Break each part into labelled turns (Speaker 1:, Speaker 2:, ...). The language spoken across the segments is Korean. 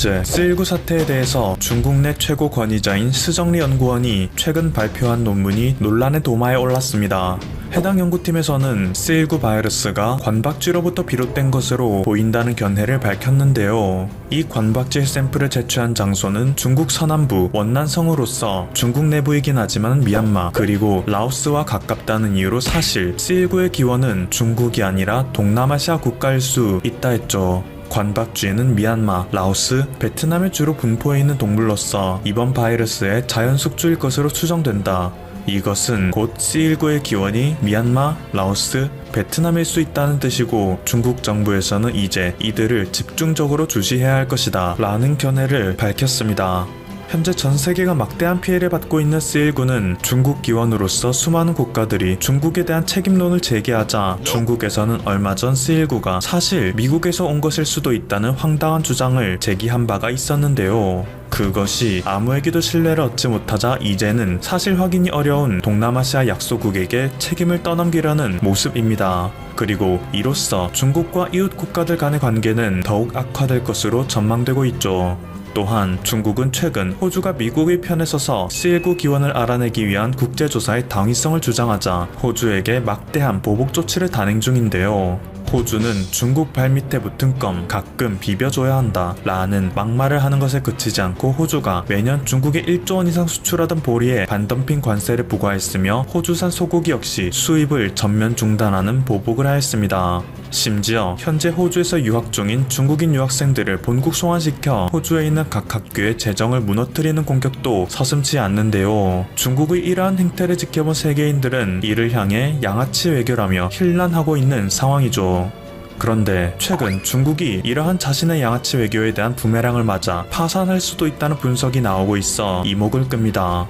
Speaker 1: 현재 C19 사태에 대해서 중국 내 최고 권위자인 스정리 연구원이 최근 발표한 논문이 논란의 도마에 올랐습니다. 해당 연구팀에서는 C19 바이러스가 관박쥐로부터 비롯된 것으로 보인다는 견해를 밝혔는데요. 이 관박쥐 샘플을 제취한 장소는 중국 서남부 원난성으로서 중국 내부이긴 하지만 미얀마 그리고 라오스와 가깝다는 이유로 사실 C19의 기원은 중국이 아니라 동남아시아 국가일 수 있다 했죠. 관박쥐는 미얀마, 라오스, 베트남에 주로 분포해 있는 동물로서 이번 바이러스의 자연 숙주일 것으로 추정된다. 이것은 곧 C19의 기원이 미얀마, 라오스, 베트남일 수 있다는 뜻이고 중국 정부에서는 이제 이들을 집중적으로 주시해야 할 것이다 라는 견해를 밝혔습니다. 현재 전 세계가 막대한 피해를 받고 있는 C19는 중국 기원으로서 수많은 국가들이 중국에 대한 책임론을 제기하자 중국에서는 얼마 전 C19가 사실 미국에서 온 것일 수도 있다는 황당한 주장을 제기한 바가 있었는데요. 그것이 아무에게도 신뢰를 얻지 못하자 이제는 사실 확인이 어려운 동남아시아 약소국에게 책임을 떠넘기려는 모습입니다. 그리고 이로써 중국과 이웃 국가들 간의 관계는 더욱 악화될 것으로 전망되고 있죠. 또한 중국은 최근 호주가 미국의 편에 서서 C19 기원을 알아내기 위한 국제조사의 당위성을 주장하자 호주에게 막대한 보복 조치를 단행 중인데요. 호주는 중국 발밑에 붙은 껌 가끔 비벼줘야 한다 라는 막말을 하는 것에 그치지 않고 호주가 매년 중국에 1조 원 이상 수출하던 보리에 반덤핑 관세를 부과했으며 호주산 소고기 역시 수입을 전면 중단하는 보복을 하였습니다. 심지어 현재 호주에서 유학 중인 중국인 유학생들을 본국 송환시켜 호주에 있는 각 학교의 재정을 무너뜨리는 공격도 서슴지 않는데요. 중국의 이러한 행태를 지켜본 세계인들은 이를 향해 양아치 외교라며 힐난하고 있는 상황이죠. 그런데 최근 중국이 이러한 자신의 양아치 외교에 대한 부메랑을 맞아 파산할 수도 있다는 분석이 나오고 있어 이목을 끕니다.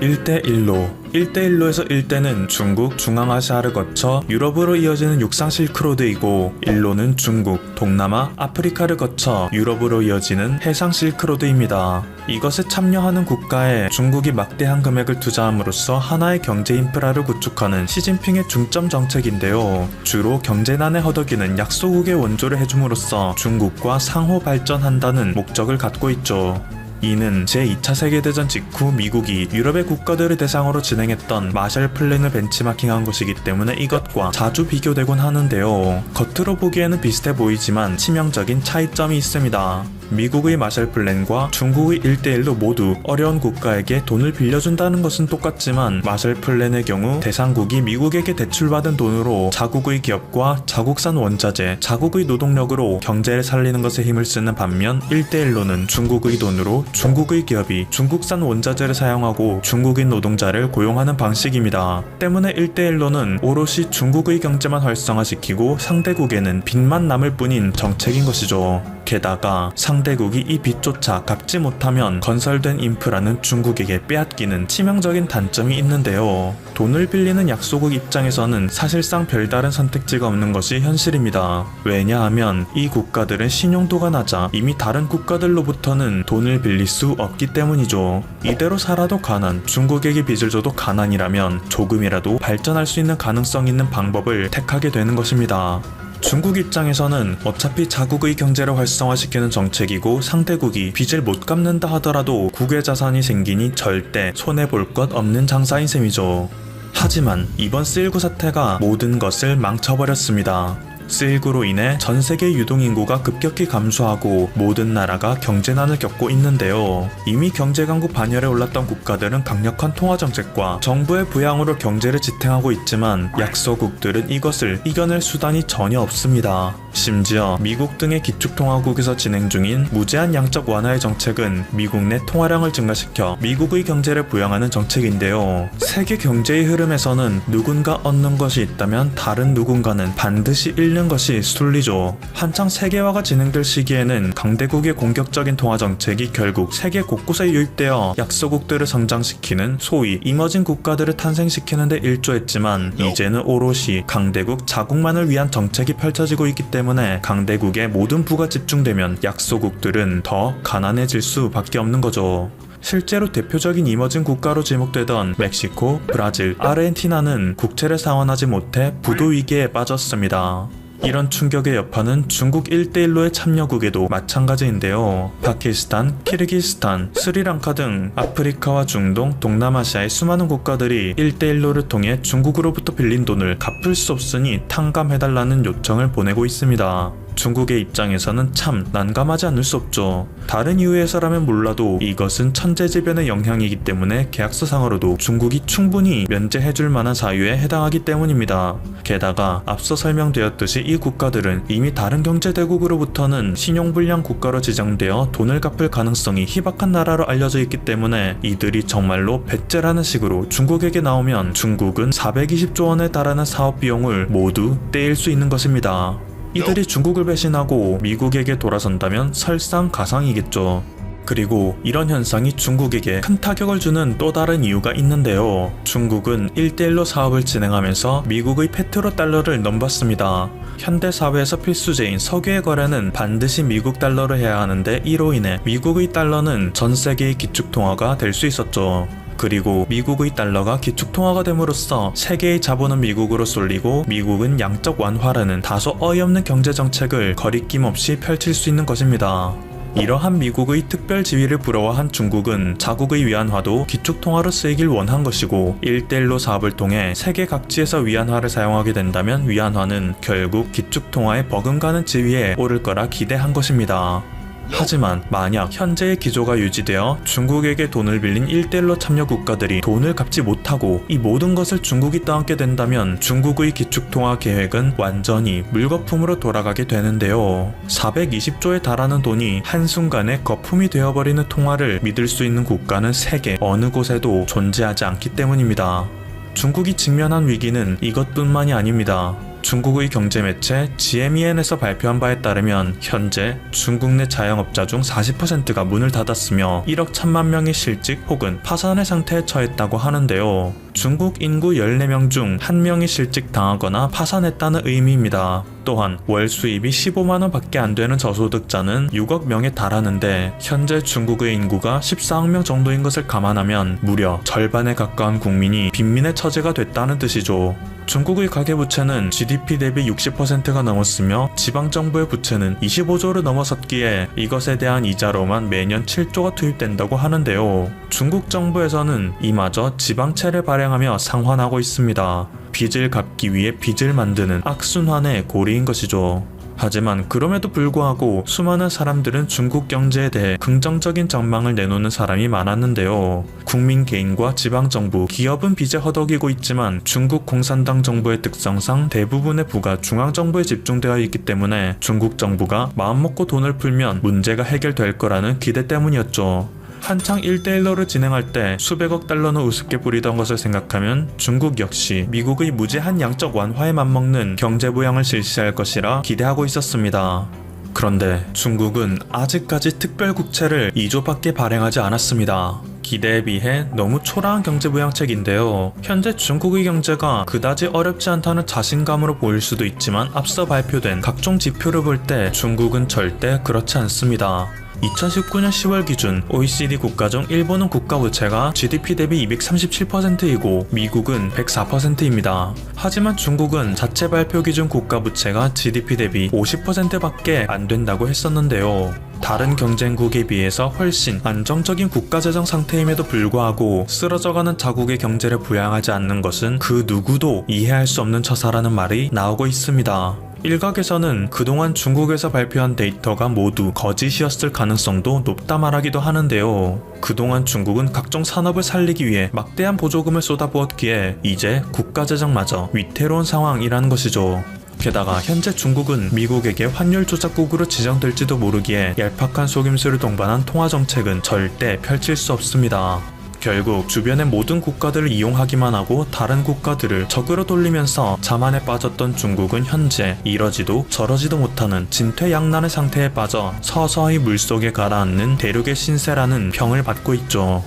Speaker 1: 1대1로 1대1로에서 1대는 중국, 중앙아시아를 거쳐 유럽으로 이어지는 육상 실크로드이고 1로는 중국, 동남아, 아프리카를 거쳐 유럽으로 이어지는 해상 실크로드입니다. 이것에 참여하는 국가에 중국이 막대한 금액을 투자함으로써 하나의 경제 인프라를 구축하는 시진핑의 중점 정책인데요. 주로 경제난에 허덕이는 약소국의 원조를 해줌으로써 중국과 상호 발전한다는 목적을 갖고 있죠. 이는 제2차 세계대전 직후 미국이 유럽의 국가들을 대상으로 진행했던 마셜 플랜을 벤치마킹한 것이기 때문에 이것과 자주 비교되곤 하는데요. 겉으로 보기에는 비슷해 보이지만 치명적인 차이점이 있습니다. 미국의 마셜 플랜과 중국의 1대1로 모두 어려운 국가에게 돈을 빌려준다는 것은 똑같지만 마셜 플랜의 경우 대상국이 미국에게 대출받은 돈으로 자국의 기업과 자국산 원자재, 자국의 노동력으로 경제를 살리는 것에 힘을 쓰는 반면 1대1로는 중국의 돈으로 중국의 기업이 중국산 원자재를 사용하고 중국인 노동자를 고용하는 방식입니다. 때문에 1대1로는 오롯이 중국의 경제만 활성화시키고 상대국에는 빚만 남을 뿐인 정책인 것이죠. 게다가 상대국이 이 빚조차 갚지 못하면 건설된 인프라는 중국에게 빼앗기는 치명적인 단점이 있는데요. 돈을 빌리는 약소국 입장에서는 사실상 별다른 선택지가 없는 것이 현실입니다. 왜냐하면 이 국가들은 신용도가 낮아 이미 다른 국가들로부터는 돈을 빌릴 수 없기 때문이죠. 이대로 살아도 가난, 중국에게 빚을 줘도 가난이라면 조금이라도 발전할 수 있는 가능성 있는 방법을 택하게 되는 것입니다. 중국 입장에서는 어차피 자국의 경제를 활성화시키는 정책이고 상대국이 빚을 못 갚는다 하더라도 국외 자산이 생기니 절대 손해볼 것 없는 장사인 셈이죠. 하지만 이번 C19 사태가 모든 것을 망쳐버렸습니다. C19로 인해 전 세계 유동인구가 급격히 감소하고 모든 나라가 경제난을 겪고 있는데요. 이미 경제 강국 반열에 올랐던 국가들은 강력한 통화 정책과 정부의 부양으로 경제를 지탱하고 있지만 약소국들은 이것을 이겨낼 수단이 전혀 없습니다. 심지어 미국 등의 기축통화국에서 진행 중인 무제한 양적 완화의 정책은 미국 내 통화량을 증가시켜 미국의 경제를 부양하는 정책인데요. 세계 경제의 흐름에서는 누군가 얻는 것이 있다면 다른 누군가는 반드시 잃는 것이 순리죠. 한창 세계화가 진행될 시기에는 강대국의 공격적인 통화 정책이 결국 세계 곳곳에 유입되어 약소국들을 성장시키는 소위 이머진 국가들을 탄생시키는 데 일조했지만 이제는 오롯이 강대국 자국만을 위한 정책이 펼쳐지고 있기 때문에 강대국의 모든 부가 집중되면 약소국들은 더 가난해질 수밖에 없는 거죠. 실제로 대표적인 이머진 국가로 지목되던 멕시코, 브라질, 아르헨티나는 국채를 상환하지 못해 부도 위기에 빠졌습니다. 이런 충격의 여파는 중국 1대1로의 참여국에도 마찬가지인데요. 파키스탄, 키르기스탄, 스리랑카 등 아프리카와 중동, 동남아시아의 수많은 국가들이 1대1로를 통해 중국으로부터 빌린 돈을 갚을 수 없으니 탕감해달라는 요청을 보내고 있습니다. 중국의 입장에서는 참 난감하지 않을 수 없죠. 다른 이유에서라면 몰라도 이것은 천재지변의 영향이기 때문에 계약서상으로도 중국이 충분히 면제해줄 만한 사유에 해당하기 때문입니다. 게다가 앞서 설명되었듯이 이 국가들은 이미 다른 경제대국으로부터는 신용불량 국가로 지정되어 돈을 갚을 가능성이 희박한 나라로 알려져 있기 때문에 이들이 정말로 배째라는 식으로 중국에게 나오면 중국은 420조 원에 달하는 사업 비용을 모두 떼일 수 있는 것입니다. 이들이 중국을 배신하고 미국에게 돌아선다면 설상가상이겠죠. 그리고 이런 현상이 중국에게 큰 타격을 주는 또 다른 이유가 있는데요. 중국은 1대1로 사업을 진행하면서 미국의 페트로 달러를 넘봤습니다. 현대 사회에서 필수제인 석유의 거래는 반드시 미국 달러로 해야 하는데 이로 인해 미국의 달러는 전 세계의 기축통화가 될 수 있었죠. 그리고 미국의 달러가 기축통화가 됨으로써 세계의 자본은 미국으로 쏠리고 미국은 양적 완화라는 다소 어이없는 경제정책을 거리낌 없이 펼칠 수 있는 것입니다. 이러한 미국의 특별 지위를 부러워한 중국은 자국의 위안화도 기축통화로 쓰이길 원한 것이고 1대1로 사업을 통해 세계 각지에서 위안화를 사용하게 된다면 위안화는 결국 기축통화에 버금가는 지위에 오를 거라 기대한 것입니다. 하지만 만약 현재의 기조가 유지되어 중국에게 돈을 빌린 1대1로 참여 국가들이 돈을 갚지 못하고 이 모든 것을 중국이 떠안게 된다면 중국의 기축통화 계획은 완전히 물거품으로 돌아가게 되는데요. 420조에 달하는 돈이 한순간에 거품이 되어버리는 통화를 믿을 수 있는 국가는 세계 어느 곳에도 존재하지 않기 때문입니다. 중국이 직면한 위기는 이것뿐만이 아닙니다. 중국의 경제 매체 GMEN에서 발표한 바에 따르면 현재 중국 내 자영업자 중 40%가 문을 닫았으며 1억 1천만 명이 실직 혹은 파산의 상태에 처했다고 하는데요. 중국 인구 14명 중 1명이 실직 당하거나 파산했다는 의미입니다. 또한 월 수입이 15만원 밖에 안 되는 저소득자는 6억 명에 달하는데 현재 중국의 인구가 14억 명 정도인 것을 감안하면 무려 절반에 가까운 국민이 빈민의 처지가 됐다는 뜻이죠. 중국의 가계부채는 GDP 대비 60%가 넘었으며 지방정부의 부채는 25조를 넘어섰기에 이것에 대한 이자로만 매년 7조가 투입된다고 하는데요. 중국 정부에서는 이마저 지방채를 발행 하며 상환하고 있습니다. 빚을 갚기 위해 빚을 만드는 악순환의 고리인 것이죠. 하지만 그럼에도 불구하고 수많은 사람들은 중국 경제에 대해 긍정적인 전망을 내놓는 사람이 많았는데요. 국민 개인과 지방정부, 기업은 빚에 허덕이고 있지만 중국 공산당 정부의 특성상 대부분의 부가 중앙정부에 집중되어 있기 때문에 중국 정부가 마음먹고 돈을 풀면 문제가 해결될 거라는 기대 때문이었죠. 한창 1대1로를 진행할 때 수백억 달러는 우습게 뿌리던 것을 생각하면 중국 역시 미국의 무제한 양적 완화에 맞먹는 경제 부양을 실시할 것이라 기대하고 있었습니다. 그런데 중국은 아직까지 특별 국채를 2조밖에 발행하지 않았습니다. 기대에 비해 너무 초라한 경제 부양책인데요. 현재 중국의 경제가 그다지 어렵지 않다는 자신감으로 보일 수도 있지만 앞서 발표된 각종 지표를 볼 때 중국은 절대 그렇지 않습니다. 2019년 10월 기준 OECD 국가 중 일본은 국가 부채가 GDP 대비 237%이고 미국은 104%입니다. 하지만 중국은 자체 발표 기준 국가 부채가 GDP 대비 50%밖에 안 된다고 했었는데요. 다른 경쟁국에 비해서 훨씬 안정적인 국가 재정 상태임에도 불구하고 쓰러져가는 자국의 경제를 부양하지 않는 것은 그 누구도 이해할 수 없는 처사라는 말이 나오고 있습니다. 일각에서는 그동안 중국에서 발표한 데이터가 모두 거짓이었을 가능성도 높다 말하기도 하는데요. 그동안 중국은 각종 산업을 살리기 위해 막대한 보조금을 쏟아부었기에 이제 국가재정마저 위태로운 상황이라는 것이죠. 게다가 현재 중국은 미국에게 환율 조작국으로 지정될지도 모르기에 얄팍한 속임수를 동반한 통화 정책은 절대 펼칠 수 없습니다. 결국 주변의 모든 국가들을 이용하기만 하고 다른 국가들을 적으로 돌리면서 자만에 빠졌던 중국은 현재 이러지도 저러지도 못하는 진퇴양난의 상태에 빠져 서서히 물속에 가라앉는 대륙의 신세라는 평을 받고 있죠.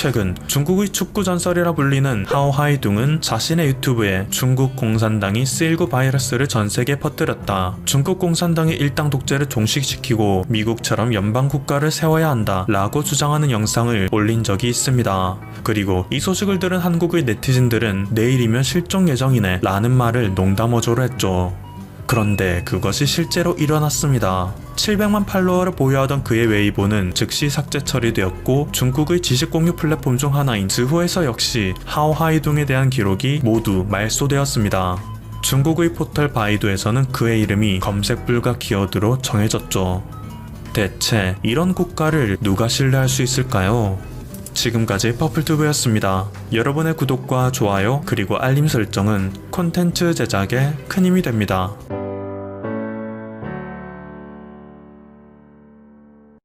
Speaker 1: 최근 중국의 축구 전설이라 불리는 하오하이둥은 자신의 유튜브에 중국 공산당이 C19 바이러스를 전 세계에 퍼뜨렸다. 중국 공산당이 일당 독재를 종식시키고 미국처럼 연방 국가를 세워야 한다. 라고 주장하는 영상을 올린 적이 있습니다. 그리고 이 소식을 들은 한국의 네티즌들은 내일이면 실종 예정이네. 라는 말을 농담어조로 했죠. 그런데 그것이 실제로 일어났습니다. 700만 팔로워를 보유하던 그의 웨이보는 즉시 삭제 처리되었고 중국의 지식 공유 플랫폼 중 하나인 즈호에서 역시 하오하이둥에 대한 기록이 모두 말소되었습니다. 중국의 포털 바이두에서는 그의 이름이 검색 불가 키워드로 정해졌죠. 대체 이런 국가를 누가 신뢰할 수 있을까요? 지금까지 퍼플튜브였습니다. 여러분의 구독과 좋아요 그리고 알림 설정은 콘텐츠 제작에 큰 힘이 됩니다.